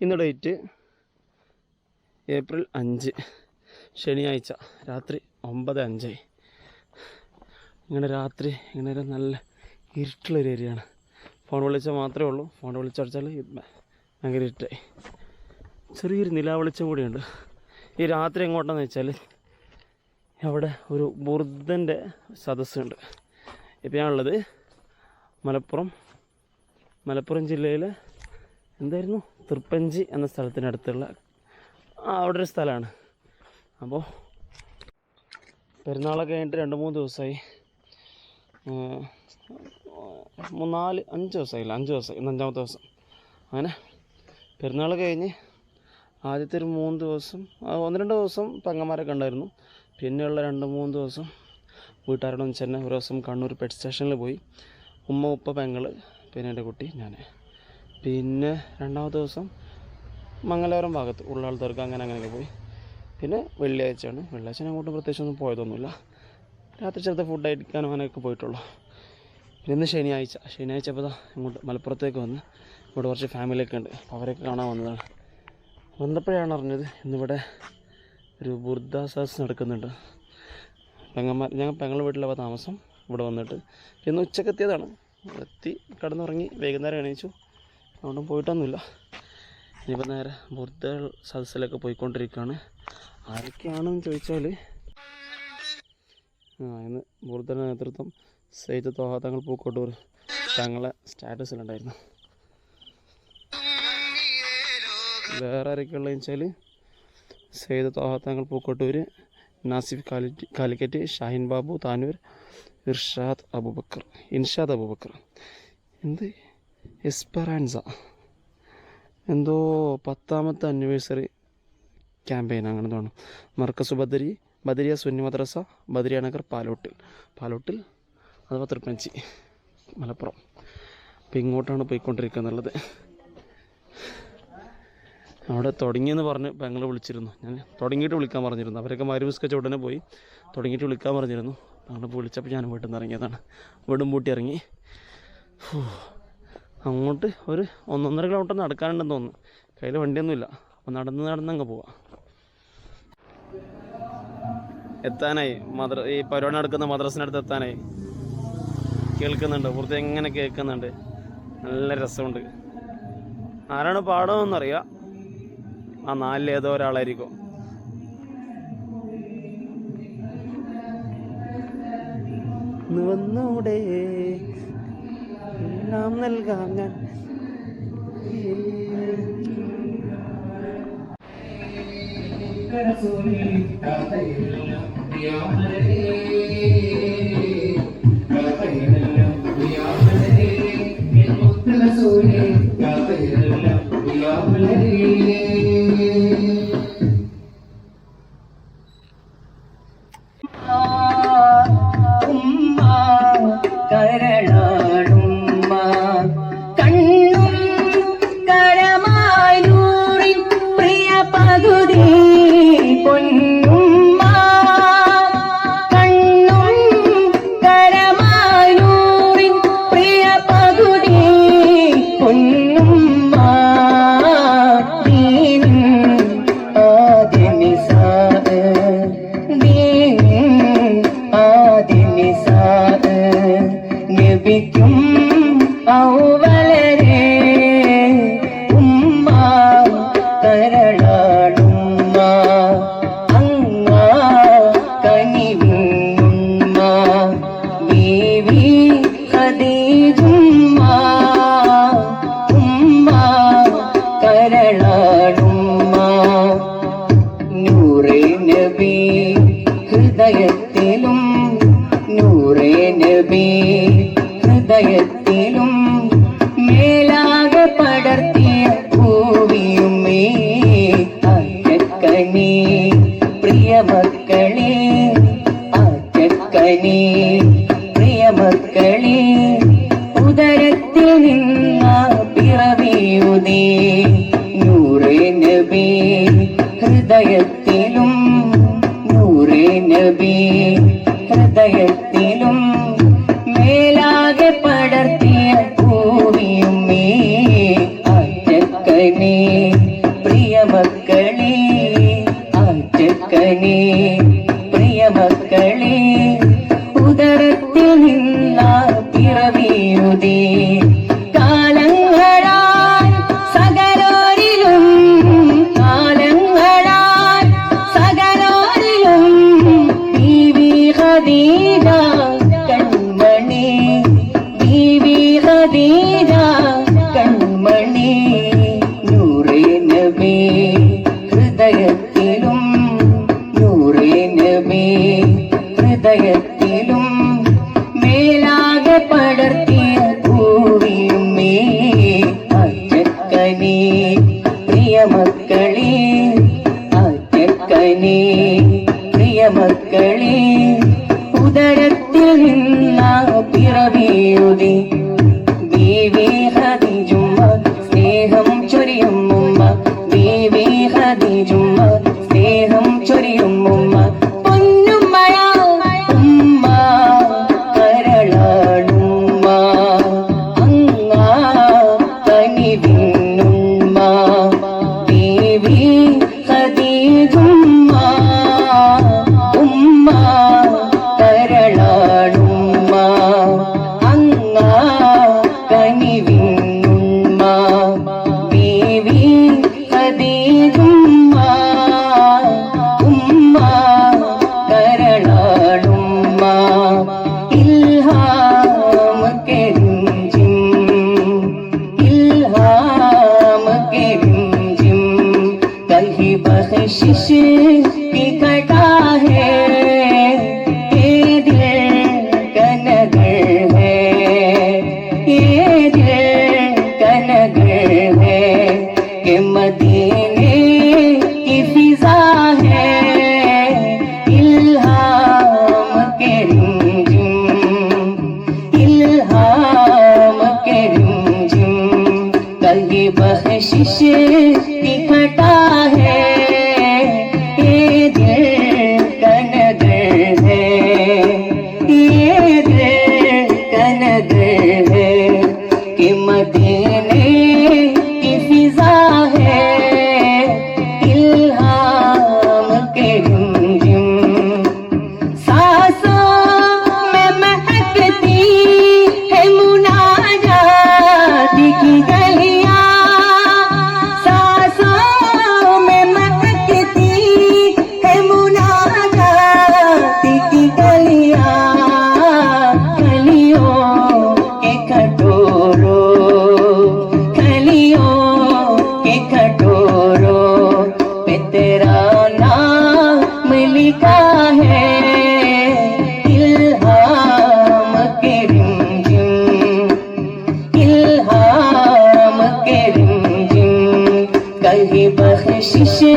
ഇന്ന് date April അഞ്ച് ശനിയാഴ്ച രാത്രി ഒമ്പത് അഞ്ചായി ഇങ്ങനെ രാത്രി ഇങ്ങനെ ഒരു നല്ല ഇരുട്ടുള്ളൊരു ഏരിയയാണ്. ഫോൺ വിളിച്ചാൽ മാത്രമേ ഉള്ളൂ. ഫോൺ വിളിച്ചടിച്ചാൽ ഭയങ്കര ഇരുട്ടായി ചെറിയൊരു നിലാ വെളിച്ചം കൂടിയുണ്ട്. ഈ രാത്രി എങ്ങോട്ടെന്ന് വെച്ചാൽ അവിടെ ഒരു ബുർദ്ധന്റെ സദസ്സുണ്ട്. ഇപ്പോൾ ഞാനുള്ളത് മലപ്പുറം മലപ്പുറം ജില്ലയിലെ എന്തായിരുന്നു? തൃപ്പഞ്ചി എന്ന സ്ഥലത്തിനടുത്തുള്ള അവിടെ ഒരു സ്ഥലമാണ്. അപ്പോൾ പെരുന്നാളൊക്കെ കഴിഞ്ഞിട്ട് രണ്ട് മൂന്ന് ദിവസമായി മൂന്നാൽ അഞ്ച് ദിവസമായില്ല അഞ്ച് ദിവസമായി ഇന്ന് അഞ്ചാമത്തെ ദിവസം. അങ്ങനെ പെരുന്നാൾ കഴിഞ്ഞ് ആദ്യത്തെ ഒരു മൂന്ന് ദിവസം ഒന്ന് രണ്ട് ദിവസം പെങ്ങന്മാരൊക്കെ ഉണ്ടായിരുന്നു. പിന്നെയുള്ള രണ്ട് മൂന്ന് ദിവസം വീട്ടുകാരോട് വെച്ച് തന്നെ ഒരു ദിവസം കണ്ണൂർ പെറ്റ് സ്റ്റേഷനിൽ പോയി. ഉമ്മ ഉപ്പ പെങ്ങൾ പിന്നെ എന്റെ കുട്ടി ഞാൻ പിന്നെ രണ്ടാമത്തെ ദിവസം മംഗലാപുരം ഭാഗത്ത് ഉള്ളാൾ തീർക്കുക അങ്ങനെ അങ്ങനെയൊക്കെ പോയി. പിന്നെ വെള്ളിയാഴ്ചയാണ്. വെള്ളിയാഴ്ച അങ്ങോട്ടും അങ്ങോട്ട് പ്രത്യേകിച്ച് ഒന്നും പോയതൊന്നുമില്ല. രാത്രി ചെറുത്ത് ഫുഡ് അടിക്കാനും അങ്ങനെയൊക്കെ പോയിട്ടുള്ളൂ. പിന്നെ ഇന്ന് ശനിയാഴ്ച. ശനിയാഴ്ച അപ്പോൾ ഇങ്ങോട്ട് മലപ്പുറത്തേക്ക് വന്ന് ഇവിടെ കുറച്ച് ഫാമിലിയൊക്കെ ഉണ്ട്. അപ്പോൾ അവരെയൊക്കെ കാണാൻ വന്നതാണ്. വന്നപ്പോഴാണ് അറിഞ്ഞത് ഇന്നിവിടെ ഒരു ബുർദാസാസ് നടക്കുന്നുണ്ട്. പെങ്ങന്മാർ ഞങ്ങൾ പെങ്ങളുടെ വീട്ടിലപ്പോൾ താമസം ഇവിടെ വന്നിട്ട്. ഇന്ന് ഉച്ചക്കെത്തിയതാണ് എത്തി കിടന്നുറങ്ങി വൈകുന്നേരം എണീച്ചു. അതുകൊണ്ടും പോയിട്ടൊന്നുമില്ല. ഇനിയിപ്പോൾ നേരെ ബുദ്ധ സദസ്സിലൊക്കെ പോയിക്കൊണ്ടിരിക്കുകയാണ് ആരൊക്കെയാണെന്ന് ചോദിച്ചാൽ ആ ഇന്ന് ബുർദയുടെ നേതൃത്വം സെയ്ത് തോഹ തങ്ങൾ പൂക്കോട്ടൂർ തങ്ങളെ സ്റ്റാറ്റസിലുണ്ടായിരുന്നു. വേറെ ആരൊക്കെയുള്ളതെന്ന് വെച്ചാൽ തോഹ തങ്ങൾ പൂക്കോട്ടൂർ നാസിഫ് കാലിറ്റ് കാലിക്കറ്റ് ഷാഹിൻ ബാബു താനൂർ ഇർഷാദ് അബൂബക്കർ ഇൻഷാദ് അബൂബക്കർ. എന്ത്? എസ്പെറാൻസ എന്തോ പത്താമത്തെ അന്വേഴ്സറി ക്യാമ്പയിൻ അങ്ങനെ തോന്നും മർക്കസ് ബദരി ബദരിയ സുന്നി മദ്രസ ബദരിയ നഗർ പാലോട്ടിൽ. പാലോട്ടിൽ അഥവാ തൃപ്പഞ്ചി മലപ്പുറം. അപ്പം ഇങ്ങോട്ടാണ് പോയിക്കൊണ്ടിരിക്കുന്നുള്ളത്. അവിടെ തുടങ്ങിയെന്ന് പറഞ്ഞ് പെങ്ങൾ വിളിച്ചിരുന്നു. ഞാൻ തുടങ്ങിയിട്ട് വിളിക്കാൻ പറഞ്ഞിരുന്നു. അവരൊക്കെ മരുവിസ്കച്ച ഉടനെ പോയി തുടങ്ങിയിട്ട് വിളിക്കാൻ പറഞ്ഞിരുന്നു. അങ്ങോട്ട് വിളിച്ചപ്പോൾ ഞാൻ വീട്ടിൽ നിന്ന് ഇറങ്ങിയതാണ്. വീടും പൂട്ടി ഇറങ്ങി. അങ്ങോട്ട് ഒരു ഒന്നൊന്നര കിലോമീറ്റർ നടക്കാനുണ്ടെന്ന് തോന്നുന്നു. കയ്യിൽ വണ്ടിയൊന്നുമില്ല. അപ്പോൾ നടന്ന് നടന്ന് അങ്ങ് പോവാം. എത്താനായി. മദ്ര ഈ പരിപാടി നടക്കുന്ന മദ്രസിനടുത്ത് എത്താനായി. കേൾക്കുന്നുണ്ട്. പുറത്ത് എങ്ങനെ കേൾക്കുന്നുണ്ട്. നല്ല രസമുണ്ട്. ആരാണ് പാടമെന്നറിയാം ആ നാലിൽ ഏതോ ഒരാളായിരിക്കും. ഇന്ന് വന്നൂടെ. എല്ലാം നൽകാം ഞാൻ ഉമ്മ കരളാടുമ്മ നബി ഹൃദയത്തിലും നൂറേ നബി ഹൃദയത്തിലും മേലാകെ പടർത്തിയ ഭൂമിയുമേ ആറ്റക്കനെ പ്രിയ മക്കളെ മക്കളെ ഉദരത്തിൽ നിന്ന പിറവിയുതി हम के रिमझिम कली बहशिश की घटा বাখশিসে